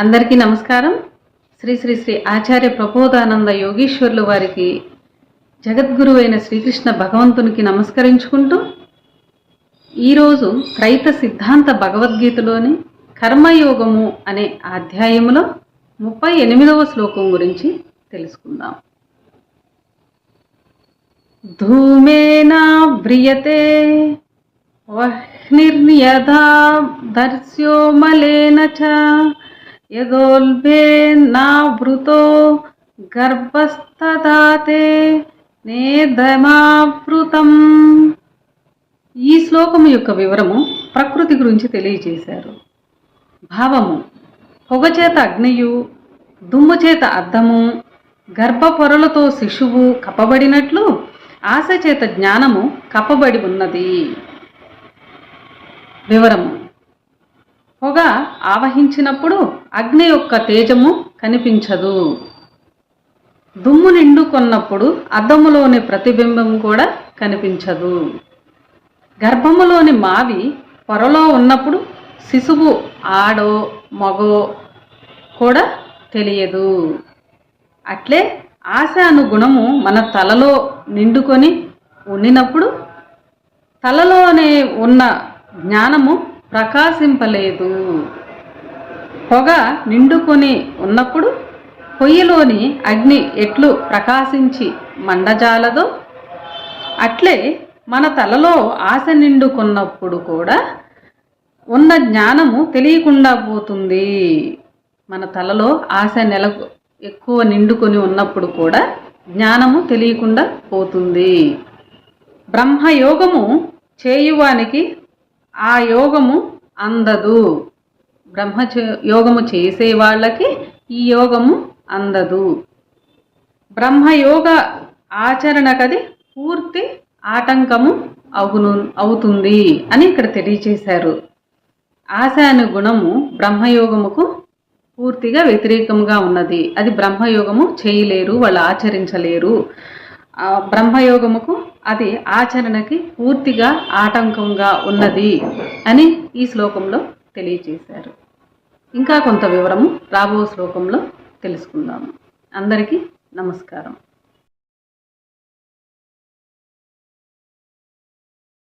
అందరికీ నమస్కారం. శ్రీ శ్రీ శ్రీ ఆచార్య ప్రబోధానంద యోగీశ్వర్లు వారికి జగద్గురు అయిన శ్రీకృష్ణ భగవంతునికి నమస్కరించుకుంటూ ఈరోజు త్రైత సిద్ధాంత భగవద్గీతలోని కర్మయోగము అనే అధ్యాయములో ముప్పై ఎనిమిదవ శ్లోకం గురించి తెలుసుకుందాం. ధూమేనా వ్రియతే వహ్నిర్యథా దర్శ్యోమలేన చ యదోల్భేన్నావృతో గర్భస్థదాతే నేధమావృతం. ఈ శ్లోకము యొక్క వివరము ప్రకృతి గురించి తెలియజేశారు భావము పొగచేత అగ్నియు దుమ్ము చేత అద్దము గర్భపొరలతో శిశువు కప్పబడినట్లు ఆశ చేత జ్ఞానము కప్పబడి ఉన్నది. వివరము పొగ ఆవహించినప్పుడు అగ్ని యొక్క తేజము కనిపించదు. దుమ్ము నిండుకొన్నప్పుడు అద్దములోని ప్రతిబింబం కూడా కనిపించదు. గర్భములోని మావి పొరలో ఉన్నప్పుడు శిశువు ఆడో మగో కూడా తెలియదు. అట్లే ఆశ అను గుణము మన తలలో నిండుకొని ఉండినప్పుడు తలలోనే ఉన్న జ్ఞానము ప్రకాశింపలేదు. పొగ నిండుకొని ఉన్నప్పుడు పొయ్యిలోని అగ్ని ఎట్లు ప్రకాశించి మండజాలదో అట్లే మన తలలో ఆశ నిండుకున్నప్పుడు కూడా ఉన్న జ్ఞానము తెలియకుండా పోతుంది. మన తలలో ఆశ నెల ఎక్కువ నిండుకొని ఉన్నప్పుడు కూడా జ్ఞానము తెలియకుండా పోతుంది. బ్రహ్మయోగము చేయువానికి ఆ యోగము అందదు. బ్రహ్మ యోగము చేసే వాళ్ళకి ఈ యోగము అందదు. బ్రహ్మయోగ ఆచరణకది పూర్తి ఆటంకము అవును అవుతుంది అని ఇక్కడ తెలియచేశారు. ఆశ గుణము బ్రహ్మయోగముకు పూర్తిగా వ్యతిరేకంగా ఉన్నది. అది బ్రహ్మయోగము చేయలేరు వాళ్ళు ఆచరించలేరు. బ్రహ్మయోగముకు అది ఆచరణకి పూర్తిగా ఆటంకంగా ఉన్నది అని ఈ శ్లోకంలో తెలియచేశారు. ఇంకా కొంత వివరము రాబో శ్లోకంలో తెలుసుకుందాము. అందరికీ నమస్కారం.